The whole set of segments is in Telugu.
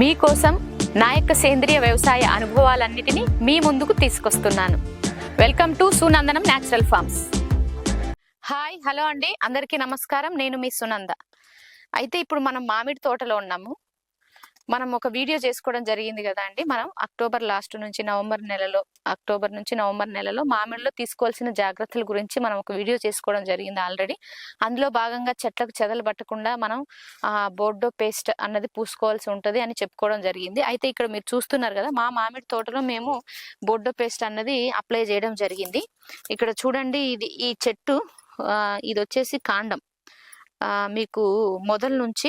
మీకోసం నా యొక్క సేంద్రియ వ్యవసాయ అనుభవాలన్నిటినీ మీ ముందుకు తీసుకొస్తున్నాను. Welcome to Sunandanam natural farms. Hi hello అండి. అందరికీ నమస్కారం. నేను మీ సునంద. అయితే ఇప్పుడు మనం మామిడి తోటలో ఉన్నాము. మనం ఒక వీడియో చేసుకోవడం జరిగింది కదా అండి. మనం అక్టోబర్ లాస్ట్ నుంచి నవంబర్ నెలలో అక్టోబర్ నుంచి నవంబర్ నెలలో మామిడిలో తీసుకోవాల్సిన జాగ్రత్తల గురించి మనం ఒక వీడియో చేసుకోవడం జరిగింది ఆల్రెడీ. అందులో భాగంగా చెట్లకు చెదలు పట్టకుండా మనం బోర్డో పేస్ట్ అన్నది పూసుకోవాల్సి ఉంటుంది అని చెప్పుకోవడం జరిగింది. అయితే ఇక్కడ మీరు చూస్తున్నారు కదా మా మామిడి తోటలో మేము బోర్డో పేస్ట్ అన్నది అప్లై చేయడం జరిగింది. ఇక్కడ చూడండి ఇది ఈ చెట్టు ఇది వచ్చేసి కాండం. మీకు మొదల నుంచి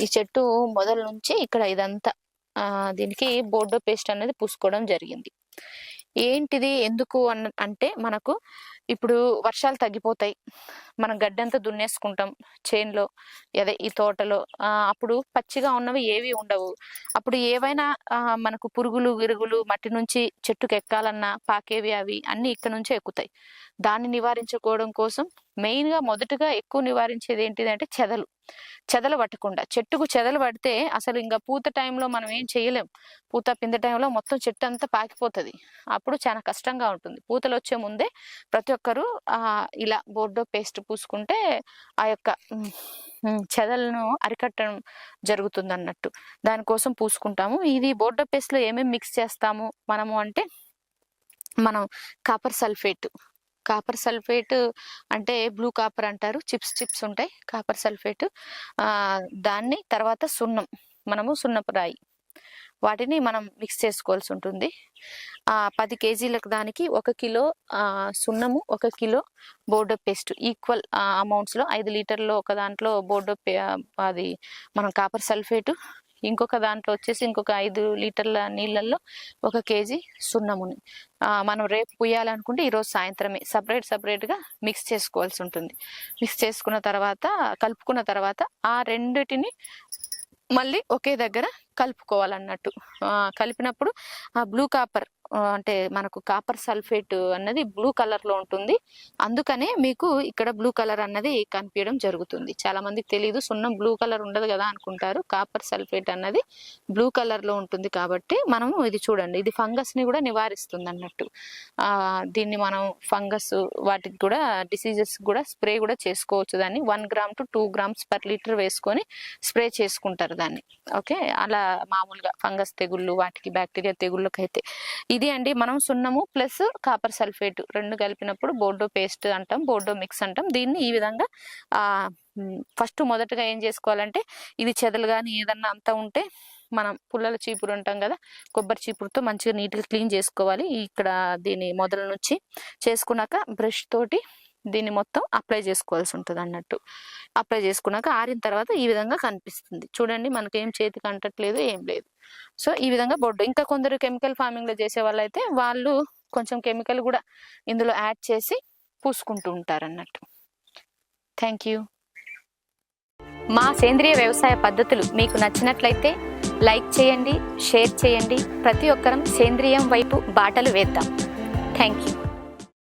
ఈ చెట్టు మొదల నుంచి ఇక్కడ ఇదంతా ఆ, దీనికి బోర్డో పేస్ట్ అనేది పూసుకోవడం జరిగింది. ఏంటిది ఎందుకు అన్న అంటే మనకు ఇప్పుడు వర్షాలు తగ్గిపోతాయి. మనం గడ్డంతా దున్నేసుకుంటాం చేన్లో అదే ఈ తోటలో. ఆ, అప్పుడు పచ్చిగా ఉన్నవి ఏవి ఉండవు. అప్పుడు ఏవైనా మనకు పురుగులు విరుగులు మట్టి నుంచి చెట్టుకు ఎక్కాలన్నా పాకేవి అవి అన్ని ఇక్కడ నుంచే ఎక్కుతాయి. దాన్ని నివారించుకోవడం కోసం మెయిన్గా మొదటగా ఎక్కువ నివారించేది ఏంటిది అంటే చెదలు. చెదలు పట్టకుండా. చెట్టుకు చెదలు పడితే అసలు ఇంకా పూత టైంలో మనం ఏం చేయలేం. పూత పింద టైంలో మొత్తం చెట్టు అంతా పాకిపోతుంది. అప్పుడు చాలా కష్టంగా ఉంటుంది. పూతలు వచ్చే ముందే ప్రతి ఒక్కరు ఇలా బోర్డో పేస్ట్ పూసుకుంటే ఆ యొక్క చెదలను అరికట్టడం జరుగుతుంది అన్నట్టు దానికోసం పూసుకుంటాము. ఇది బోర్డో పేస్ట్లో ఏమేమి మిక్స్ చేస్తాము మనము అంటే మనం కాపర్ సల్ఫేట్ కాపర్ సల్ఫేట్ అంటే బ్లూ కాపర్ అంటారు. చిప్స్ చిప్స్ ఉంటాయి కాపర్ సల్ఫేట్. దాన్ని తర్వాత సున్నం మనము సున్నపు రాయి. వాటిని మనం మిక్స్ చేసుకోవాల్సి ఉంటుంది. పది కేజీలకు దానికి ఒక కిలో సున్నము ఒక కిలో బోర్డో పేస్ట్. ఈక్వల్ అమౌంట్స్లో ఐదు లీటర్లో ఒక దాంట్లో బోర్డో పే అది మనం కాపర్ సల్ఫేట్ ఇంకొక దాంట్లో వచ్చేసి ఇంకొక ఐదు లీటర్ల నీళ్ళల్లో ఒక కేజీ సున్నముని మనం రేపు పుయ్యాలనుకుంటే ఈరోజు సాయంత్రమే సపరేట్ సపరేట్గా మిక్స్ చేసుకోవాల్సి ఉంటుంది. మిక్స్ చేసుకున్న తర్వాత కలుపుకున్న తర్వాత ఆ రెండిటిని మళ్ళీ ఒకే దగ్గర కలుపుకోవాలన్నట్టు. కలిపినప్పుడు ఆ బ్లూ కాపర్ అంటే మనకు కాపర్ సల్ఫేట్ అన్నది బ్లూ కలర్లో ఉంటుంది. అందుకనే మీకు ఇక్కడ బ్లూ కలర్ అన్నది కనిపించడం జరుగుతుంది. చాలా మందికి తెలియదు సున్నం బ్లూ కలర్ ఉండదు కదా అనుకుంటారు. కాపర్ సల్ఫేట్ అన్నది బ్లూ కలర్లో ఉంటుంది కాబట్టి మనము ఇది చూడండి. ఇది ఫంగస్ని కూడా నివారిస్తుంది అన్నట్టు దీన్ని మనం ఫంగస్ వాటికి కూడా డిసీజెస్ కూడా స్ప్రే కూడా చేసుకోవచ్చు దాన్ని. One gram to two grams per litre వేసుకొని స్ప్రే చేసుకుంటారు దాన్ని. ఓకే? అలా మామూలుగా ఫంగస్ తెగుళ్ళు వాటికి బ్యాక్టీరియా తెగుళ్ళకైతే. ఇది అండి మనం సున్నము ప్లస్ కాపర్ సల్ఫేట్ రెండు కలిపినప్పుడు బోర్డో పేస్ట్ అంటాం బోర్డో మిక్స్ అంటాం. దీన్ని ఈ విధంగా ఫస్ట్ మొదటగా ఏం చేసుకోవాలంటే ఇది చెదలు కానీ ఏదన్నా అంతా ఉంటే మనం పుల్లల చీపురు ఉంటాం కదా కొబ్బరి చీపురుతో మంచిగా నీట్గా క్లీన్ చేసుకోవాలి. ఇక్కడ దీని మొదల నుంచి చేసుకున్నాక బ్రష్ తోటి దీన్ని మొత్తం అప్లై చేసుకోవాల్సి ఉంటుంది అన్నట్టు అప్లై చేసుకున్నాక ఆరిన తర్వాత ఈ విధంగా కనిపిస్తుంది. చూడండి మనకేం చేతికి అంటట్లేదు ఏం లేదు. సో ఈ విధంగా బొడ్డు. ఇంకా కొందరు కెమికల్ ఫార్మింగ్లో చేసే వాళ్ళైతే వాళ్ళు కొంచెం కెమికల్ కూడా ఇందులో యాడ్ చేసి పూసుకుంటూ ఉంటారు అన్నట్టు థ్యాంక్ యూ. మా సేంద్రియ వ్యవసాయ పద్ధతులు మీకు నచ్చినట్లయితే లైక్ చేయండి షేర్ చేయండి. ప్రతి ఒక్కరం సేంద్రియం వైపు బాటలు వేద్దాం. Thank you.